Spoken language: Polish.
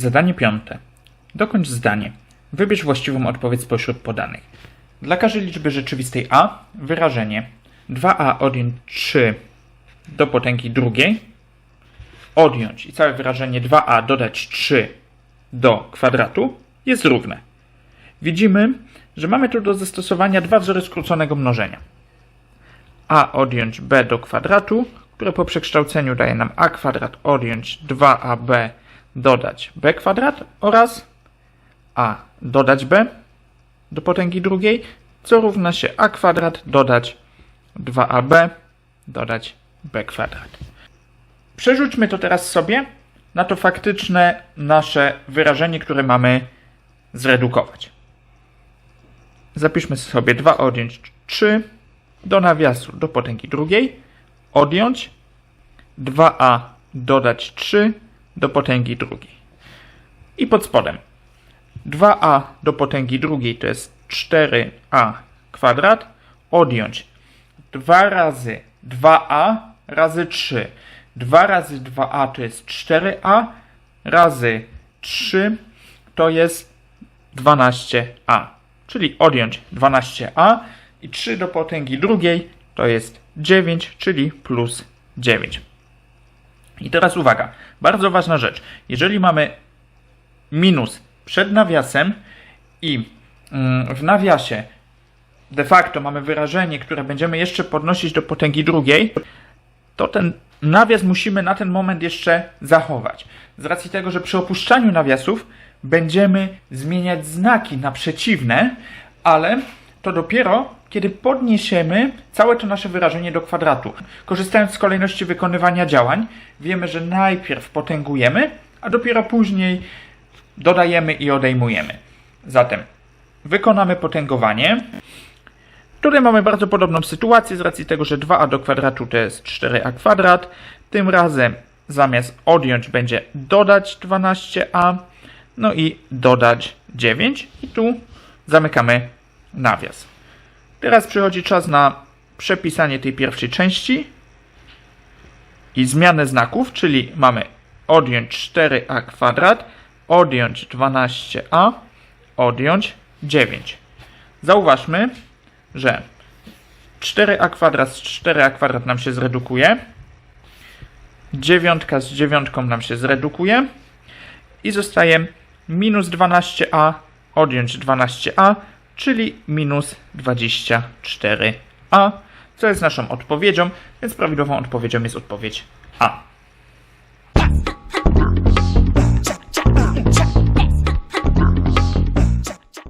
Zadanie piąte. Dokończ zdanie. Wybierz właściwą odpowiedź spośród podanych. Dla każdej liczby rzeczywistej a wyrażenie 2a odjąć 3 do potęgi drugiej odjąć i całe wyrażenie 2a dodać 3 do kwadratu jest równe. Widzimy, że mamy tu do zastosowania dwa wzory skróconego mnożenia. a odjąć b do kwadratu, które po przekształceniu daje nam a kwadrat odjąć 2ab dodać b kwadrat oraz a dodać b do potęgi drugiej, co równa się a kwadrat dodać 2ab dodać b kwadrat. Przerzućmy to teraz sobie na to faktyczne nasze wyrażenie, które mamy zredukować. Zapiszmy sobie 2 odjąć 3 do nawiasu do potęgi drugiej, odjąć 2a dodać 3 do potęgi drugiej. I pod spodem 2a do potęgi drugiej to jest 4a kwadrat, odjąć 2 razy 2a razy 3. 2 razy 2a to jest 4a, razy 3 to jest 12a. Czyli odjąć 12a i 3 do potęgi drugiej to jest 9, czyli plus 9. I teraz uwaga, bardzo ważna rzecz. Jeżeli mamy minus przed nawiasem i mm, w nawiasie de facto mamy wyrażenie, które będziemy jeszcze podnosić do potęgi drugiej, to ten nawias musimy na ten moment jeszcze zachować. Z racji tego, że przy opuszczaniu nawiasów będziemy zmieniać znaki na przeciwne, ale to dopiero kiedy podniesiemy całe to nasze wyrażenie do kwadratu. Korzystając z kolejności wykonywania działań, wiemy, że najpierw potęgujemy, a dopiero później dodajemy i odejmujemy. Zatem wykonamy potęgowanie. Tutaj mamy bardzo podobną sytuację z racji tego, że 2a do kwadratu to jest 4a kwadrat. Tym razem zamiast odjąć będzie dodać 12a, no i dodać 9 i tu zamykamy nawias. Teraz przychodzi czas na przepisanie tej pierwszej części i zmianę znaków, czyli mamy odjąć 4a kwadrat, odjąć 12a, odjąć 9. Zauważmy, że 4a kwadrat z 4a kwadrat nam się zredukuje, dziewiątka z dziewiątką nam się zredukuje i zostaje minus 12a odjąć 12a, czyli minus 24a, co jest naszą odpowiedzią, więc prawidłową odpowiedzią jest odpowiedź A.